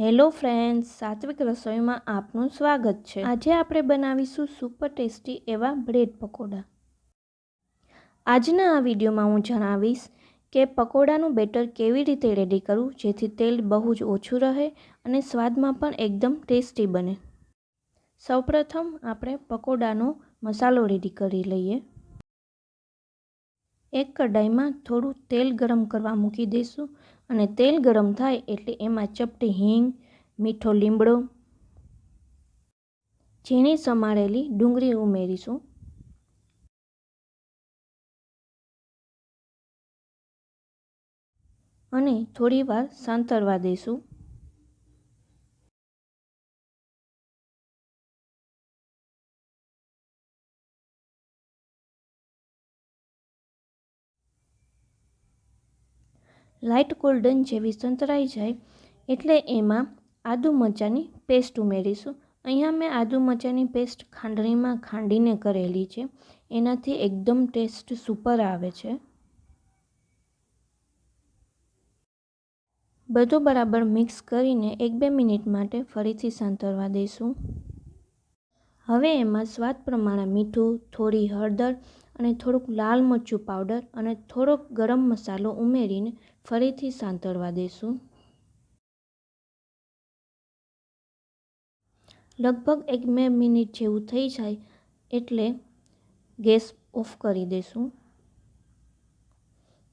Hello friends, સાત્વિક રસોઈમાં આપનું સ્વાગત છે. આજે આપણે બનાવીશું સુપર ટેસ્ટી એવા બ્રેડ પકોડા. આજના આ વિડીયોમાં હું જણાવીશ કે પકોડાનું બેટર કેવી રીતે રેડી કરવું, જેથી તેલ બહુ જ ઓછું રહે અને સ્વાદમાં પણ એકદમ ટેસ્ટી બને. સૌપ્રથમ આપણે પકોડાનો મસાલો રેડી કરી લઈએ. એક કઢાઈમાં થોડું તેલ ગરમ કરવા મૂકી દઈશું. અને તેલ ગરમ થાય એટલે એમાં ચપટી હિંગ, મીઠો લીમડો, ઝીણી સમારેલી ડુંગળી ઉમેરીશું. અને થોડી વાર સાંતરવા દઈશું. લાઇટ ગોલ્ડન જેવી સંતરાઈ જાય એટલે એમાં આદુ મરચાંની પેસ્ટ ઉમેરીશું. અહીંયા મેં આદુ મરચાંની પેસ્ટ ખાંડણીમાં ખાંડીને કરેલી છે. એનાથી એકદમ ટેસ્ટ સુપર આવે છે. બધું બરાબર મિક્સ કરીને એક બે મિનિટ માટે ફરીથી સાંતરવા દઈશું. હવે એમાં સ્વાદ પ્રમાણે મીઠું, થોડી હળદર અને થોડુંક લાલ મરચું પાવડર અને થોડોક ગરમ મસાલો ઉમેરીને ફરીથી સાંતળવા દઈશું લગભગ એક બે મિનિટ જેવું થઈ જાય એટલે ગેસ ઓફ કરી દઈશું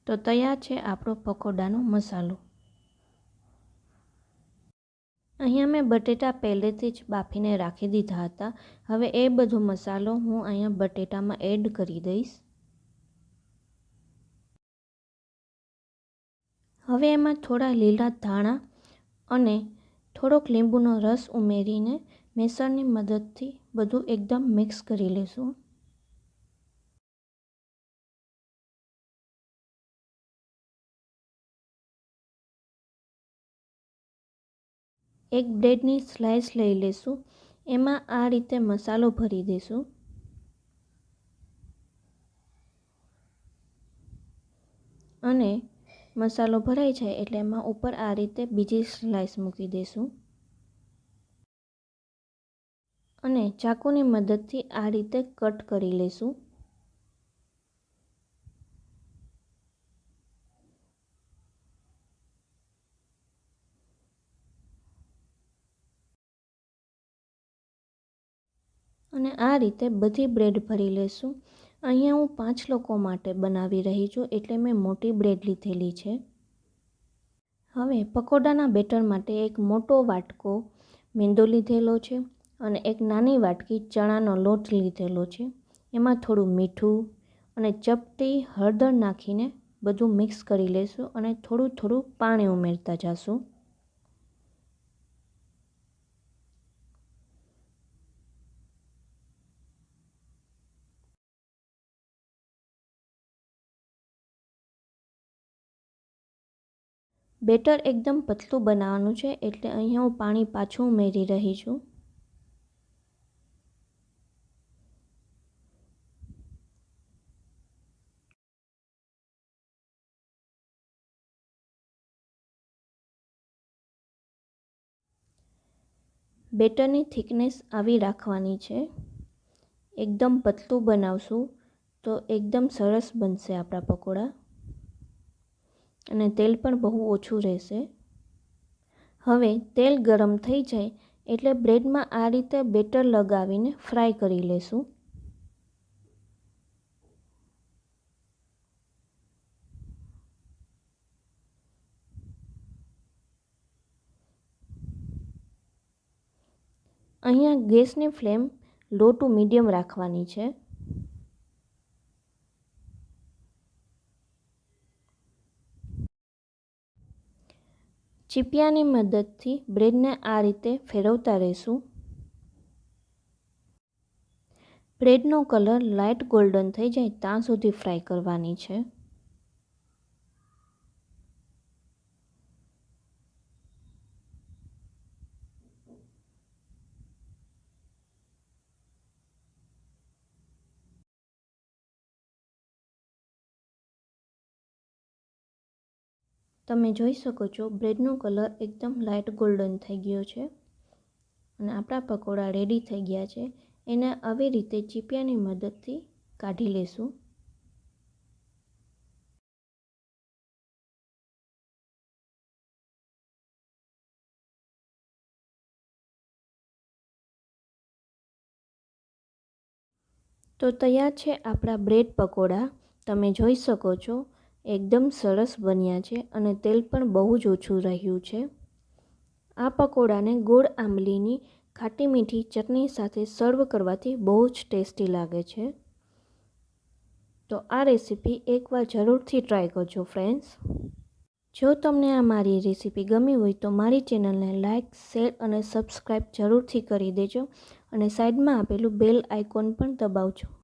તો તૈયાર છે આપણો પકોડાનો મસાલો. અહીંયા મેં બટેટા પહેલેથી જ બાફીને રાખી દીધા હતા. હવે એ બધો મસાલો હું અહીંયા બટેટામાં એડ કરી દઈશ. હવે એમાં થોડા લીલા ધાણા અને થોડોક લીંબુનો રસ ઉમેરીને મેસરની મદદથી બધું એકદમ મિક્સ કરી લઈશું એક બ્રેડની સ્લાઇસ લઈ લેશું. એમાં આ રીતે મસાલો ભરી દઈશું અને મસાલો ભરાઈ જાય એટલે એમાં ઉપર આ રીતે બીજી સ્લાઇસ મૂકી દઈશું અને ચાકુની મદદથી આ રીતે કટ કરી લઈશું અને આ રીતે બધી બ્રેડ ભરી લેશું. અહીંયા હું પાંચ લોકો માટે બનાવી રહી છું એટલે મેં મોટી બ્રેડ લીધેલી છે. હવે પકોડાના બેટર માટે એક મોટો વાટકો મેંદો લીધેલો છે અને એક નાની વાટકી ચણાનો લોટ લીધેલો છે. એમાં થોડું મીઠું અને ચપટી હળદર નાખીને બધું મિક્સ કરી લઈશું અને થોડું થોડું પાણી ઉમેરતા જશું. બેટર એકદમ પતલું બનાવવાનું છે એટલે અહીંયા હું પાણી પાછું ઉમેરી રહી છું. બેટરની થિકનેસ આવી રાખવાની છે. એકદમ પતલું બનાવશું તો એકદમ સરસ બનશે આપણા પકોડા. અને તેલ પણ બહુ ઓછું રહેશે. હવે તેલ ગરમ થઈ જાય એટલે બ્રેડમાં આ રીતે બેટર લગાવીને ફ્રાય કરી લેશું. અહીંયા ગેસની ફ્લેમ લો ટુ મીડિયમ રાખવાની છે. ચીપિયાની મદદથી બ્રેડને આ રીતે ફેરવતા રહેશું. બ્રેડનો કલર લાઇટ ગોલ્ડન થઈ જાય ત્યાં સુધી ફ્રાય કરવાની છે. તમે જોઈ શકો છો, બ્રેડનો કલર એકદમ લાઇટ ગોલ્ડન થઈ ગયો છે અને આપણા પકોડા રેડી થઈ ગયા છે. એને આવી રીતે ચીપિયાની મદદથી કાઢી લેશું. તો તૈયાર છે આપણા બ્રેડ પકોડા. તમે જોઈ શકો છો એકદમ સરસ બન્યા છે અને તેલ પણ બહુ જ ઓછું રહ્યું છે. આ પકોડાને ગોળ આંબલીની ખાટી મીઠી ચટણી સાથે સર્વ કરવાથી બહુ જ ટેસ્ટી લાગે છે. તો આ રેસીપી એકવાર જરૂરથી ટ્રાય કરજો ફ્રેન્ડ્સ. જો તમને આ મારી રેસીપી ગમી હોય તો મારી ચેનલને લાઇક શેર અને સબસ્ક્રાઈબ જરૂરથી કરી દેજો અને સાઈડમાં આપેલું બેલ આઇકોન પણ દબાવજો.